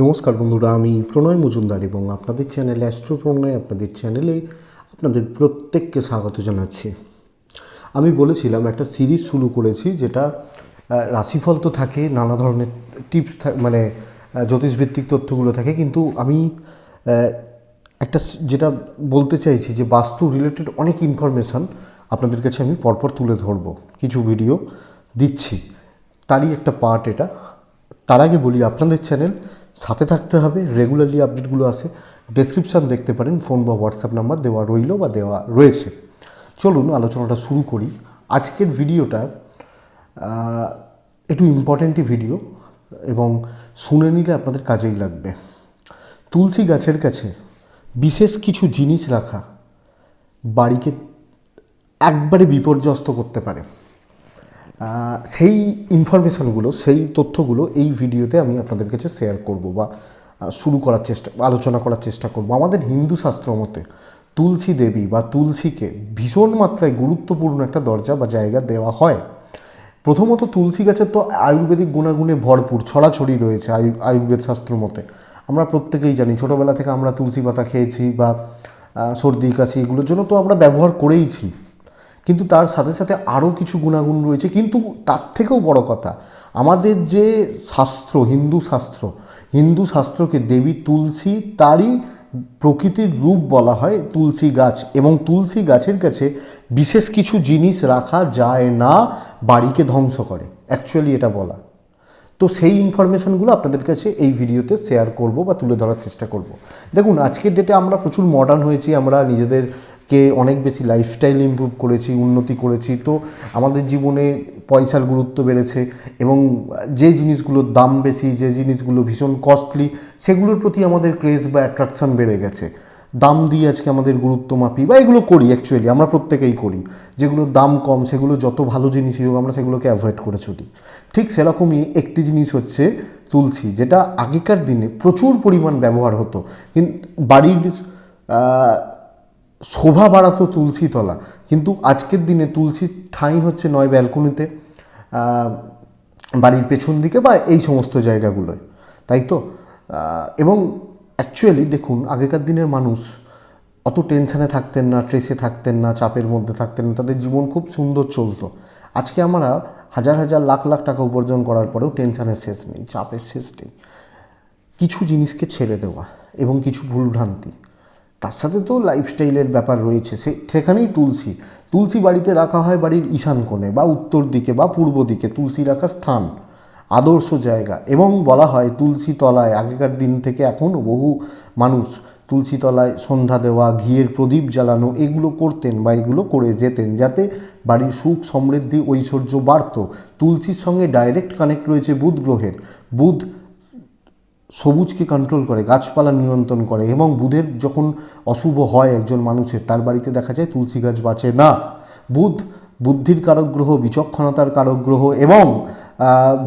নমস্কার বন্ধুরা, আমি প্রণয় মজুমদার এবং আপনাদের চ্যানেলে অ্যাস্ট্রো প্রণয় আপনাদের চ্যানেলে আপনাদের প্রত্যেককে স্বাগত জানাচ্ছি। আমি বলেছিলাম একটা সিরিজ শুরু করেছি যেটা রাশিফল তো থাকে, নানা ধরনের টিপস মানে জ্যোতিষভিত্তিক তথ্যগুলো থাকে, কিন্তু আমি একটা যেটা বলতে চাইছি যে বাস্তু রিলেটেড অনেক ইনফরমেশান আপনাদের কাছে আমি পরপর তুলে ধরবো। কিছু ভিডিও দিচ্ছি। তারই একটা পার্ট এটা। তার আগে বলি, আপনাদের চ্যানেল সাথে থাকতে হবে রেগুলারলি আপডেটগুলো আসে ডেসক্রিপশান দেখতে পারেন ফোন বা হোয়াটসঅ্যাপ নাম্বার দেওয়া রইল বা দেওয়া রয়েছে। চলুন আলোচনাটা শুরু করি। আজকের ভিডিওটা একটু ইম্পর্ট্যান্টই ভিডিও এবং শুনে নিলে আপনাদের কাজেই লাগবে। তুলসী গাছের কাছে বিশেষ কিছু জিনিস রাখা বাড়িকে একবারে বিপর্যস্ত করতে পারে। সেই ইনফরমেশনগুলো সেই তথ্যগুলো এই ভিডিওতে আমি আপনাদের কাছে শেয়ার করব বা শুরু করার চেষ্টা, আলোচনা করার চেষ্টা করব। আমাদের হিন্দু শাস্ত্র মতে তুলসী দেবী বা তুলসীকে ভীষণ মাত্রায় গুরুত্বপূর্ণ একটা দরজা বা জায়গা দেওয়া হয়। প্রথমত তুলসী গাছের তো আয়ুর্বেদিক গুণাগুণে ভরপুর, ছড়াছড়ি রয়েছে আয়ু, আয়ুর্বেদ শাস্ত্র মতে। আমরা প্রত্যেকেই জানি, ছোটোবেলা থেকে আমরা তুলসী পাতা খেয়েছি বা সর্দি, কাশি এগুলোর জন্য তো আমরা ব্যবহার করেইছি। কিন্তু তার সাথে সাথে আরও কিছু গুণাগুণ রয়েছে। কিন্তু তার থেকেও বড় কথা, আমাদের যে শাস্ত্র, হিন্দু শাস্ত্র, হিন্দু শাস্ত্রকে দেবী তুলসী তারই প্রকৃতির রূপ বলা হয় তুলসী গাছ এবং তুলসী গাছের কাছে বিশেষ কিছু জিনিস রাখা যায় না, বাড়িকে ধ্বংস করে অ্যাকচুয়ালি এটা বলা। তো সেই ইনফরমেশনগুলো আপনাদের কাছে এই ভিডিওতে শেয়ার করব বা তুলে ধরার চেষ্টা করব। দেখুন, আজকের ডেটে আমরা প্রচুর মডার্ন হয়েছি, আমরা নিজেদেরকে অনেক বেশি লাইফস্টাইল ইমপ্রুভ করেছি, উন্নতি করেছি। তো আমাদের জীবনে পয়সার গুরুত্ব বেড়েছে এবং যে জিনিসগুলোর দাম বেশি, যে জিনিসগুলো ভীষণ কস্টলি সেগুলোর প্রতি আমাদের ক্রেজ বা অ্যাট্রাকশান বেড়ে গেছে। দাম দিয়ে আজকে আমাদের গুরুত্ব মাপি, বা এগুলো করি অ্যাকচুয়ালি আমরা প্রত্যেকেই করি। যেগুলোর দাম কম, সেগুলো যত ভালো জিনিসই হোক, আমরা সেগুলোকে অ্যাভয়েড করে চলি। ঠিক সেরকমই একটি জিনিস হচ্ছে তুলসী, যেটা আগেকার দিনে প্রচুর পরিমাণ ব্যবহার হতো। কিন্তু বাড়ির শোভা বাড়াতো তুলসী তলা। কিন্তু আজকের দিনে তুলসী ঠাঁই হচ্ছে নয় ব্যালকনিতে বাড়ির পেছন দিকে বা এই সমস্ত জায়গাগুলোয়। তাই তো? এবং অ্যাকচুয়ালি দেখুন, আগেকার দিনের মানুষ অত টেনশানে থাকতেন না স্ট্রেসে থাকতেন না, চাপের মধ্যে থাকতেন না, তাদের জীবন খুব সুন্দর চলতো। আজকে আমরা হাজার হাজার লাখ লাখ টাকা উপার্জন করার পরেও টেনশানের শেষ নেই, চাপের শেষ নেই। কিছু জিনিসকে ছেড়ে দেওয়া এবং কিছু ভুলভ্রান্তি তার সাথে তো লাইফস্টাইলের ব্যাপার রয়েছে, সে সেখানেই তুলসী। তুলসী বাড়িতে রাখা হয় বাড়ির ঈশান কোণে বা উত্তর দিকে বা পূর্ব দিকে, তুলসী রাখা স্থান, আদর্শ জায়গা এবং বলা হয় তুলসী তলায় আগেকার দিন থেকে এখন বহু মানুষ তুলসী তলায় সন্ধ্যা দেওয়া, ঘিয়ের প্রদীপ জ্বালানো, এগুলো করতেন বা এগুলো করে যেতেন যাতে বাড়ির সুখ সমৃদ্ধি, ঐশ্বর্য বাড়ত। তুলসীর সঙ্গে ডাইরেক্ট কানেক্ট রয়েছে বুধ গ্রহের। বুধ সবুজকে কন্ট্রোল করে, গাছপালা নিয়ন্ত্রণ করে এবং বুধের যখন অশুভ হয় একজন মানুষের, তার বাড়িতে দেখা যায় তুলসী গাছ বাঁচে না। বুধ বুদ্ধির কারক গ্রহ বিচক্ষণতার কারক গ্রহ এবং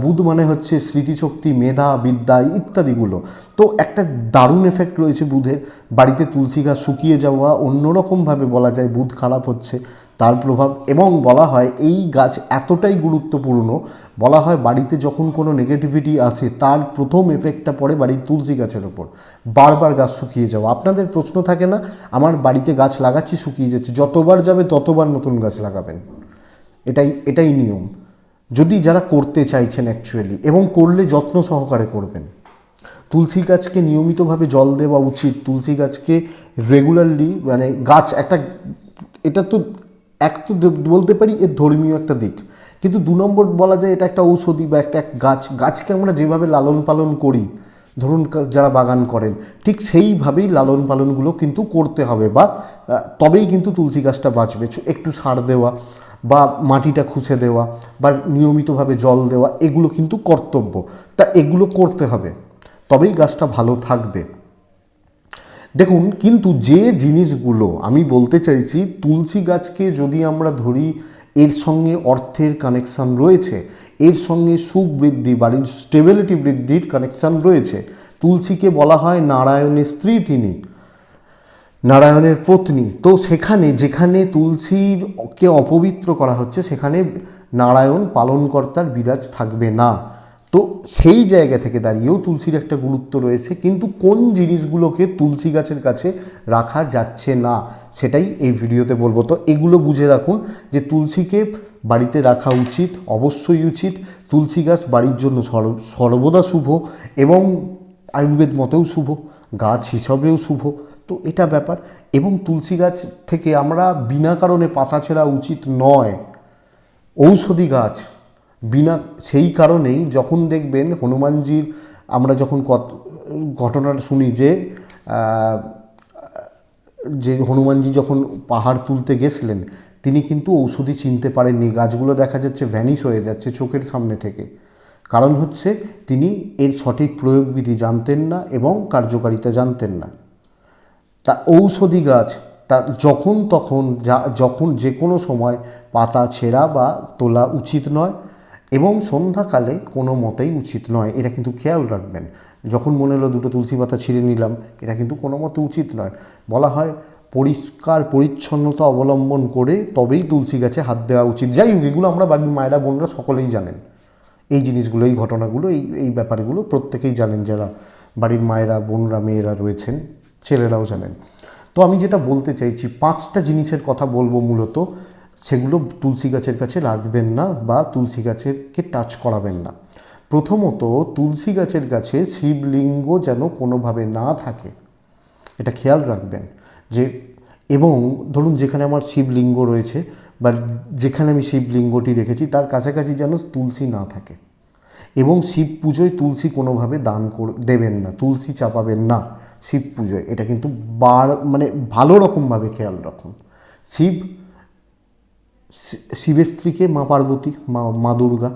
বুধ মানে হচ্ছে স্মৃতিশক্তি, মেধা, বিদ্যা ইত্যাদিগুলো। তো একটা দারুণ এফেক্ট রয়েছে বুধের। বাড়িতে তুলসী গাছ শুকিয়ে যাওয়া, অন্যরকমভাবে বলা যায় বুধ খারাপ হচ্ছে। তার প্রভাব এবং বলা হয় এই গাছ এতটাই গুরুত্বপূর্ণ, বলা হয় বাড়িতে যখন কোনো নেগেটিভিটি আসে, তার প্রথম এফেক্টটা পড়ে বাড়ির তুলসী গাছের ওপর। বারবার গাছ শুকিয়ে যাওয়া। আপনাদের প্রশ্ন থাকে না, আমার বাড়িতে গাছ লাগাচ্ছি, শুকিয়ে যাচ্ছে। যতবার যাবে, ততবার নতুন গাছ লাগাবেন। এটাই এটাই নিয়ম। যদি যারা করতে চাইছেন অ্যাকচুয়ালি এবং করলে যত্ন সহকারে করবেন। তুলসী গাছকে নিয়মিতভাবে জল দেওয়া উচিত। তুলসী গাছকে রেগুলারলি মানে গাছ একটা, এটা তো এক তো বলতে পারি এর ধর্মীয় একটা দিক। কিন্তু দু নম্বর বলা যায় এটা একটা ঔষধি বা একটা এক গাছ, গাছকে আমরা যেভাবে লালন পালন করি, ধরুন যারা বাগান করেন, ঠিক সেইভাবেই লালন পালনগুলো কিন্তু করতে হবে বা তবেই কিন্তু তুলসী গাছটা বাঁচবে। একটু সার দেওয়া বা মাটিটা খুঁজে দেওয়া বা নিয়মিতভাবে জল দেওয়া, এগুলো কিন্তু কর্তব্য। তা এগুলো করতে হবে। তবেই গাছটা ভালো থাকবে। দেখুন, কিন্তু যে জিনিসগুলো আমি বলতে চাইছি, তুলসী গাছকে যদি আমরা ধরি, এর সঙ্গে অর্থের কানেকশান রয়েছে, এর সঙ্গে সুখ বৃদ্ধি বাড়ির স্টেবিলিটি বৃদ্ধির কানেকশান রয়েছে। তুলসীকে বলা হয় নারায়ণের স্ত্রী তিনি, নারায়ণের পত্নী। তো সেখানে, যেখানে তুলসীকে অপবিত্র করা হচ্ছে, সেখানে নারায়ণ পালনকর্তার বিরাজ থাকবে না। তো সেই জায়গা থেকে দাঁড়িয়েও তুলসীর একটা গুরুত্ব রয়েছে, কিন্তু কোন জিনিসগুলোকে তুলসী গাছের কাছে রাখা যাচ্ছে না, সেটাই এই ভিডিওতে বলব। তো এগুলো বুঝে রাখুন যে তুলসীকে বাড়িতে রাখা উচিত, অবশ্যই উচিত। তুলসী গাছ বাড়ির জন্য সর্ব- সর্বদা শুভ এবং আয়ুর্বেদ মতেও শুভ, গাছ হিসাবেও শুভ। তো এটা ব্যাপার। এবং তুলসী গাছ থেকে আমরা বিনা কারণে পাতা ছেঁড়া উচিত নয়। ঔষধি গাছ বিনা, সেই কারণেই যখন দেখবেন হনুমানজির আমরা যখন কত ঘটনাটা শুনি যে যে হনুমানজি যখন পাহাড় তুলতে গেছিলেন, তিনি কিন্তু ঔষধি চিনতে পারেননি। গাছগুলো দেখা যাচ্ছে ভ্যানিশ হয়ে যাচ্ছে চোখের সামনে থেকে। কারণ হচ্ছে তিনি এর সঠিক প্রয়োগবিধি জানতেন না এবং কার্যকারিতা জানতেন না। তা ঔষধি গাছ, তা যখন তখন যা, যখন যে কোনো সময় পাতা ছেঁড়া বা তোলা উচিত নয়। এবং সন্ধ্যাকালে কোনো মতেই উচিত নয়, এটা কিন্তু খেয়াল রাখবেন। যখন মনে হলো দুটো তুলসী পাতা ছিঁড়ে নিলাম, এটা কিন্তু কোনো মতে উচিত নয়। বলা হয় পরিষ্কার পরিচ্ছন্নতা অবলম্বন করে তবেই তুলসী গাছে হাত দেওয়া উচিত। যাই হোক, এগুলো আমরা বাড়ির মায়েরা, বোনরা সকলেই জানেন। এই জিনিসগুলো, এই ঘটনাগুলো, এই এই ব্যাপারগুলো প্রত্যেকেই জানেন যারা বাড়ির মায়েরা, বোনরা, মেয়েরা রয়েছেন, ছেলেরাও জানেন। তো আমি যেটা বলতে চাইছি, পাঁচটা জিনিসের কথা বলব মূলত। সেগুলো তুলসী গাছের কাছে রাখবেন না বা তুলসী গাছেরকে টাচ করাবেন না। প্রথমত তুলসী গাছের কাছে শিবলিঙ্গ যেন কোনোভাবে না থাকে। এটা খেয়াল রাখবেন যে, এবং ধরুন যেখানে আমার শিবলিঙ্গ রয়েছে বা যেখানে আমি শিবলিঙ্গটি রেখেছি, তার কাছাকাছি যেন তুলসী না থাকে। এবং শিব পুজোয় তুলসী কোনোভাবে দান কর, দেবেন না, তুলসী চাপাবেন না শিব পুজোয়। এটা কিন্তু বার মানে ভালো রকমভাবে খেয়াল রাখুন। শিব শিবের স্ত্রীকে মা পার্বতী, মা মা দুর্গা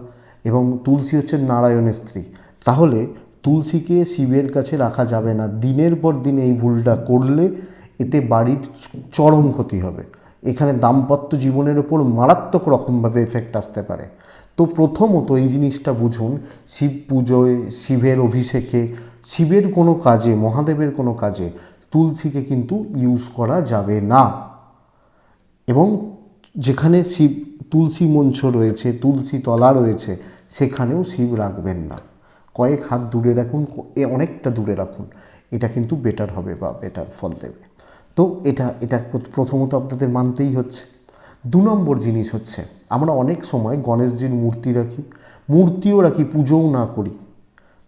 এবং তুলসী হচ্ছে নারায়ণের স্ত্রী। তাহলে তুলসীকে শিবের কাছে রাখা যাবে না। দিনের পর দিন এই ভুলটা করলে এতে বাড়ির চরম ক্ষতি হবে। এখানে দাম্পত্য জীবনের ওপর মারাত্মক রকমভাবে এফেক্ট আসতে পারে। তো প্রথমত এই জিনিসটা বুঝুন, শিব পুজোয়, শিবের অভিষেকে, শিবের কোনো কাজে, মহাদেবের কোনো কাজে তুলসীকে কিন্তু ইউজ করা যাবে না। এবং যেখানে শিব, তুলসী মঞ্চ রয়েছে, তুলসী তলা রয়েছে, সেখানেও শিব রাখবেন না। কয়েক হাত দূরে রাখুন এ অনেকটা দূরে রাখুন। এটা কিন্তু বেটার হবে বা বেটার ফল দেবে। তো এটা এটা প্রথমত আপনাদের মানতেই হচ্ছে। দু নম্বর জিনিস হচ্ছে, আমরা অনেক সময় গণেশজির মূর্তি রাখি, মূর্তিও রাখি, পুজোও না করি।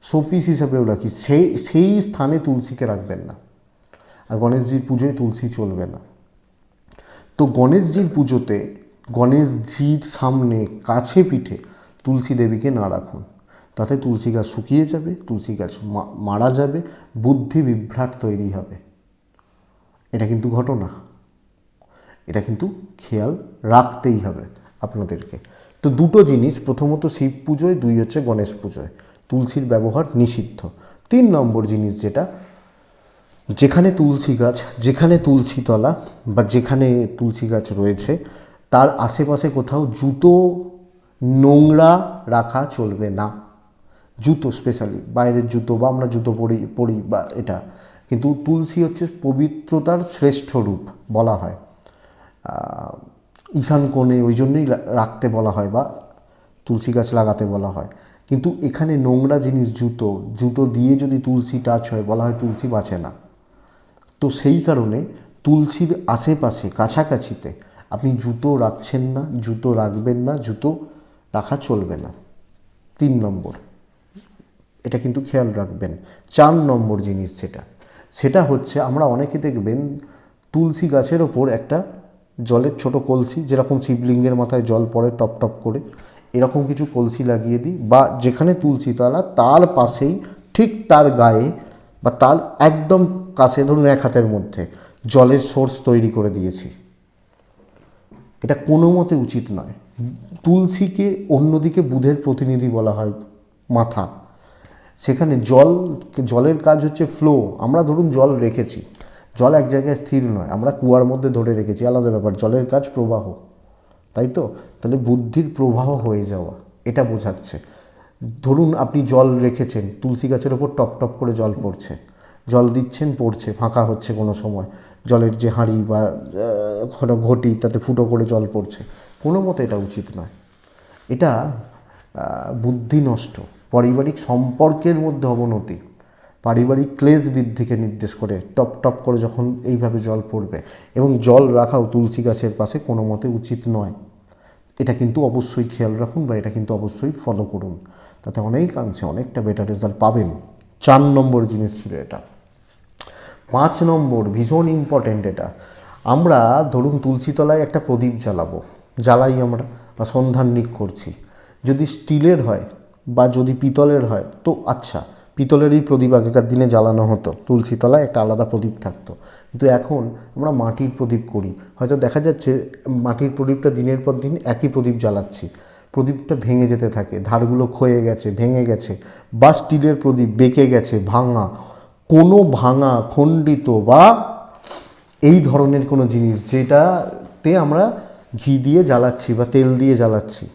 শোপিস হিসাবেও রাখি সেই সেই স্থানে তুলসীকে রাখবেন না। আর গণেশজির পুজোয় তুলসী চলবে না। তো গণেশজির পুজোতে গণেশজির সামনে কাছে পিঠে তুলসী দেবীকে না রাখুন। তাতে তুলসী গাছ শুকিয়ে যাবে, তুলসী গাছ মারা যাবে, বুদ্ধি বিভ্রাট তৈরি হবে। এটা কিন্তু ঘটনা। এটা কিন্তু খেয়াল রাখতেই হবে আপনাদেরকে। তো দুটো জিনিস, প্রথমত শিব পুজোয়, দুই হচ্ছে গণেশ পুজোয়। তুলসীর ব্যবহার নিষিদ্ধ। তিন নম্বর জিনিস যেটা যেখানে তুলসী গাছ, যেখানে তুলসী তলা বা যেখানে তুলসী গাছ রয়েছে, তার আশেপাশে কোথাও জুতো, নোংরা রাখা চলবে না। জুতো স্পেশালি বাইরের জুতো বা আমরা জুতো পরি পরি বা এটা। কিন্তু তুলসী হচ্ছে পবিত্রতার শ্রেষ্ঠ রূপ বলা হয়। ঈশান কোণে ওই জন্যই রাখতে বলা হয় বা তুলসী গাছ লাগাতে বলা হয়। কিন্তু এখানে নোংরা জিনিস, জুতো জুতো দিয়ে যদি তুলসী টাচ হয়, বলা হয় তুলসী বাঁচে না। তো সেই কারণে তুলসীর আশেপাশে, কাছাকাছিতে আপনি জুতো রাখছেন না, জুতো রাখবেন না, জুতো রাখা চলবে না। তিন নম্বর, এটা কিন্তু খেয়াল রাখবেন, চার নম্বর জিনিস যেটা, সেটা হচ্ছে আমরা অনেকে দেখবেন তুলসী গাছের ওপর একটা জলের ছোট কলসি, যেরকম শিবলিঙ্গের মাথায় জল পড়ে টপ টপ করে, এরকম কিছু কলসি লাগিয়ে দিই বা যেখানে তুলসী তলা, তার পাশেই ঠিক তার গায়ে বা তার একদম কাছে, ধরুন এক হাতের মধ্যে, জলের সোর্স তৈরি করে দিয়েছি। এটা কোনো মতে উচিত নয়। তুলসীকে অন্যদিকে বুধের প্রতিনিধি বলা হয় মাথা। সেখানে জল, জলের কাজ হচ্ছে ফ্লো আমরা ধরুন জল রেখেছি। জল এক জায়গায় স্থির নয়। আমরা কুয়ার মধ্যে ধরে রেখেছি। আলাদা ব্যাপার, জলের কাজ প্রবাহ। তাই তো? তাহলে বুদ্ধির প্রবাহ হয়ে যাওয়া, এটা বোঝাচ্ছে। ধরুন আপনি জল রেখেছেন, তুলসী গাছের ওপর টপ টপ করে জল পড়ছে। জল দিচ্ছেন, পড়ছে, ফাঁকা হচ্ছে কোনো সময়। জলের যে হাঁড়ি বা কোনো ঘটি, তাতে ফুটো করে জল পড়ছে। কোনো মতে এটা উচিত নয়। এটা বুদ্ধি নষ্ট, পারিবারিক সম্পর্কের মধ্যে অবনতি। পারিবারিক ক্লেশ বৃদ্ধিকে নির্দেশ করে টপ টপ করে যখন এইভাবে জল পড়বে। এবং জল রাখাও তুলসী গাছের পাশে কোনো মতে উচিত নয়। এটা কিন্তু অবশ্যই খেয়াল রাখুন বা এটা কিন্তু অবশ্যই ফলো করুন। তাতে অনেকাংশে অনেকটা বেটার রেজাল্ট পাবেন। চার নম্বর জিনিস ছিল এটা। পাঁচ নম্বর ভীষণ ইম্পর্ট্যান্ট এটা। আমরা ধরুন তুলসীতলায় একটা প্রদীপ জ্বালাবো, জ্বালাই আমরা বা সন্ধান্বিক করছি। যদি স্টিলের হয় বা যদি পিতলের হয়, তো আচ্ছা পিতলেরই প্রদীপ আগেকার দিনে জ্বালানো হতো, তুলসীতলায় একটা আলাদা প্রদীপ থাকতো। কিন্তু এখন আমরা মাটির প্রদীপ করি। হয়তো দেখা যাচ্ছে মাটির প্রদীপটা দিনের পর দিন একই প্রদীপ জ্বালাচ্ছি। প্রদীপটা ভেঙে যেতে থাকে, ধারগুলো ক্ষয়ে গেছে, ভেঙে গেছে, বা স্টিলের প্রদীপ বেঁকে গেছে, ভাঙা, কোনো ভাঙা, খণ্ডিত বা এই ধরনের কোনো জিনিস যেটাতে আমরা ঘি দিয়ে জ্বালাচ্ছি বা তেল দিয়ে জ্বালাচ্ছি।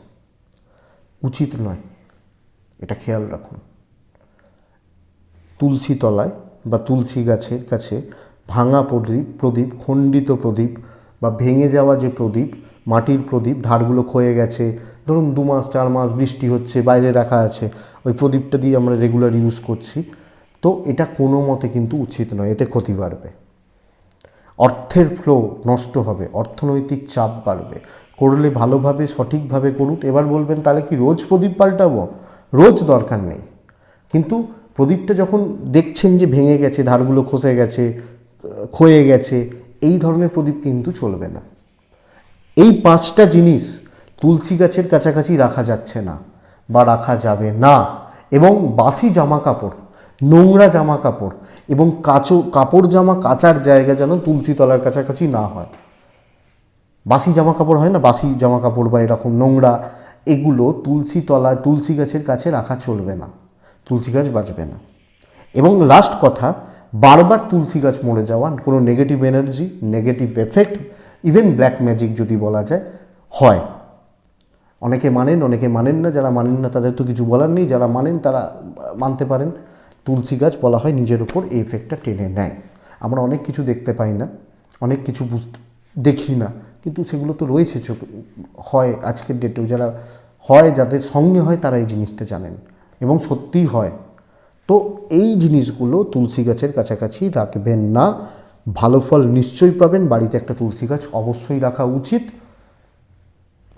উচিত নয়। এটা খেয়াল রাখুন। তুলসী তলায় বা তুলসী গাছের কাছে ভাঙা প্রদীপ প্রদীপ, খণ্ডিত প্রদীপ বা ভেঙে যাওয়া যে প্রদীপ মাটির প্রদীপ ধারগুলো ক্ষয়ে গেছে। ধরুন দু মাস, চার মাস বৃষ্টি হচ্ছে, বাইরে রাখা আছে, ওই প্রদীপটা দিয়ে আমরা রেগুলার ইউজ করছি। তো এটা কোনো মতে কিন্তু উচিত নয়, এতে ক্ষতি বাড়বে। অর্থের ফ্লো নষ্ট হবে, অর্থনৈতিক চাপ বাড়বে। করলে ভালোভাবে, সঠিকভাবে করুন। এবার বলবেন, তাহলে কি রোজ প্রদীপ পাল্টাবো? রোজ দরকার নেই। কিন্তু প্রদীপটা যখন দেখছেন যে ভেঙে গেছে, ধারগুলো খসে গেছে ক্ষয়ে গেছে, এই ধরনের প্রদীপ কিন্তু চলবে না। এই পাঁচটা জিনিস তুলসী গাছের কাছাকাছি রাখা যাচ্ছে না বা রাখা যাবে না। এবং বাসি জামা কাপড় নোংরা জামা কাপড় এবং কাচো, কাপড় জামা কাচার জায়গা যেন তুলসী তলার কাছাকাছি না হয়। বাসি জামা কাপড় হয় না? বাসি জামা কাপড় বা এরকম নোংরা এগুলো তুলসী তলায় তুলসী গাছের কাছে রাখা চলবে না। তুলসী গাছ বাঁচবে না। এবং লাস্ট কথা, বারবার তুলসী গাছ মরে যাওয়া, কোনো negative energy negative effect even black magic যদি বলা যায়, হয়। অনেকে মানেন অনেকে মানেন না। যারা মানেন না, তাদের তো কিছু বলার নেই। যারা মানেন, তারা মানতে পারেন। তুলসী গাছ বলা হয়, নিজের উপর এই এফেক্টটা টেনে নেয়। আমরা অনেক কিছু দেখতে পাই না, অনেক কিছু বুঝতে দেখি না। কিন্তু সেগুলো তো রয়েছে, চোখ হয় আজকের ডেটেও যারা হয়, যাদের সঙ্গে হয়, তারা এই জিনিসটা জানেন। এবং সত্যিই হয়। তো এই জিনিসগুলো তুলসী গাছের কাছাকাছি রাখবেন না। ভালো ফল নিশ্চয়ই পাবেন, বাড়িতে একটা তুলসী গাছ অবশ্যই রাখা উচিত।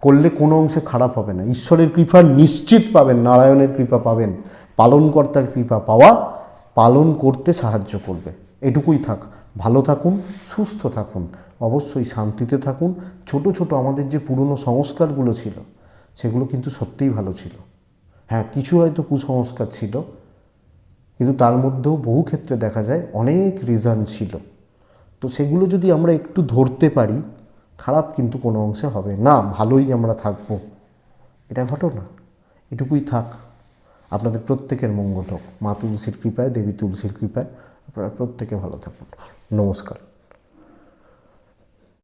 করলে কোনো অংশে খারাপ হবে না। ঈশ্বরের কৃপা নিশ্চিত পাবেন, নারায়ণের কৃপা পাবেন, পালনকর্তার কৃপা পাওয়া পালন করতে সাহায্য করবে। এটুকুই থাক। ভালো থাকুন, সুস্থ থাকুন, অবশ্যই শান্তিতে থাকুন। ছোট ছোট আমাদের যে পুরনো সংস্কারগুলো ছিল, সেগুলো কিন্তু সত্যিই ভালো ছিল। হ্যাঁ কিছু হয়তো কুসংস্কার ছিল, কিন্তু তার মধ্যেও বহু ক্ষেত্রে দেখা যায় অনেক রিজন ছিল। তো সেগুলো যদি আমরা একটু ধরতে পারি, খারাপ কিন্তু কোনো অংশে হবে। না, ভালোই আমরা থাকব। এটা ঘটনা এটুকুই থাক। আপনাদের প্রত্যেকের মঙ্গল হোক। মা তুলসীর কৃপায়, দেবী তুলসীর কৃপায় আপনারা প্রত্যেকে ভালো থাকুন। নমস্কার।